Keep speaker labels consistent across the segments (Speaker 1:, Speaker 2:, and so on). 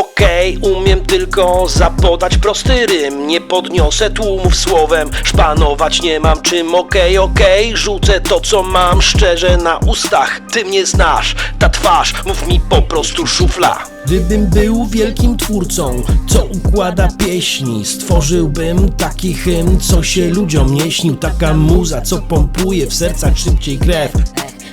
Speaker 1: Okej, umiem tylko zapodać prosty rym. Nie podniosę tłumów słowem. Szpanować nie mam czym. Okej, okej, rzucę to co mam Szczerze na ustach, ty mnie znasz Ta twarz, mów mi po prostu szufla.
Speaker 2: Gdybym był wielkim twórcą, co układa pieśni Stworzyłbym taki hymn, co się ludziom nie śnił. Taka muza, co pompuje w sercach szybciej krew.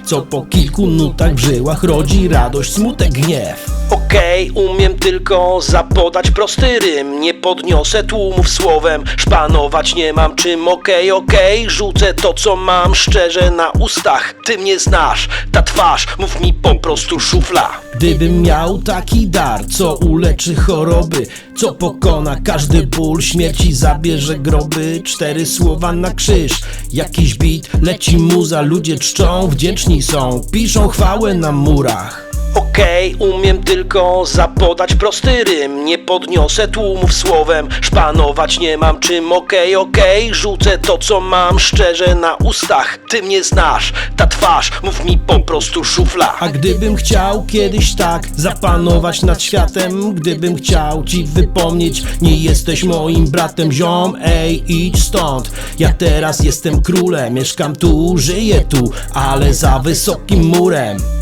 Speaker 2: Co po kilku nutach w żyłach rodzi radość, smutek, gniew
Speaker 1: Okej, umiem tylko zapodać prosty rym. Nie podniosę tłumów słowem. Szpanować nie mam czym. Okej, okej, rzucę to co mam Szczerze na ustach, ty mnie znasz Ta twarz, mów mi po prostu szufla.
Speaker 2: Gdybym miał taki dar, co uleczy choroby Co pokona każdy ból, śmierci zabierze groby. Cztery słowa na krzyż, jakiś bit, leci muza Ludzie czczą, wdzięczni są, piszą chwałę na murach
Speaker 1: Okej, umiem tylko zapodać prosty rym. Nie podniosę tłumów słowem. Szpanować nie mam czym. Okej, okej, rzucę to co mam Szczerze na ustach, ty mnie znasz Ta twarz, mów mi po prostu szufla.
Speaker 2: A gdybym chciał kiedyś tak zapanować nad światem Gdybym chciał ci wypomnieć Nie jesteś moim bratem ziom. Ej idź stąd. Ja teraz jestem królem. Mieszkam tu, żyję tu Ale za wysokim murem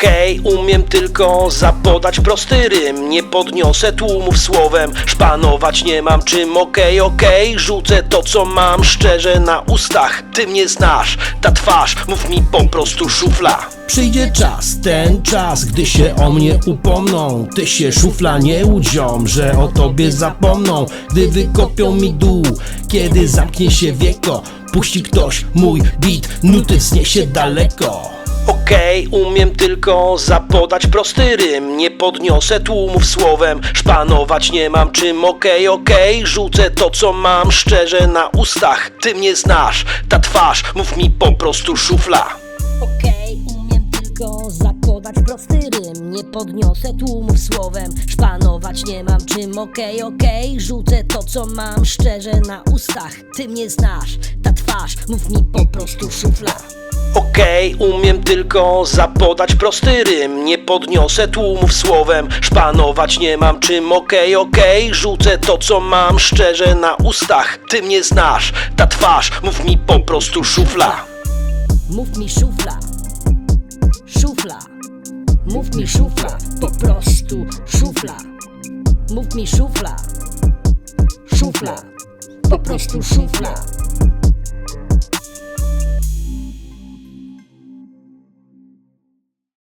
Speaker 1: Okej, umiem tylko zapodać prosty rym. Nie podniosę tłumów słowem. Szpanować nie mam czym. Okej, okej, rzucę to co mam Szczerze na ustach, ty mnie znasz Ta twarz, mów mi po prostu szufla.
Speaker 2: Przyjdzie czas, ten czas, gdy się o mnie upomną. Ty się szufla nie udziom, że o tobie zapomną. Gdy wykopią mi dół, kiedy zamknie się wieko Puści ktoś mój beat, nuty zniesie daleko
Speaker 1: Okej, umiem tylko zapodać prosty rym. Nie podniosę tłumów słowem. Szpanować nie mam czym. Okej, okej, rzucę to co mam Szczerze na ustach, ty mnie znasz Ta twarz, mów mi po prostu szufla.
Speaker 3: Okej, umiem tylko zapodać prosty rym. Nie podniosę tłumów słowem. Szpanować nie mam czym. Okej, okej, rzucę to co mam Szczerze na ustach, ty mnie znasz Ta twarz, mów mi po prostu szufla
Speaker 1: Okej, umiem tylko zapodać prosty rym. Nie podniosę tłumów słowem. Szpanować nie mam czym. Okej, okej, rzucę to co mam Szczerze na ustach, ty mnie znasz Ta twarz, mów mi po prostu szufla.
Speaker 3: Mów mi szufla. Szufla. Mów mi szufla. Po prostu szufla. Mów mi szufla. Szufla. Po prostu szufla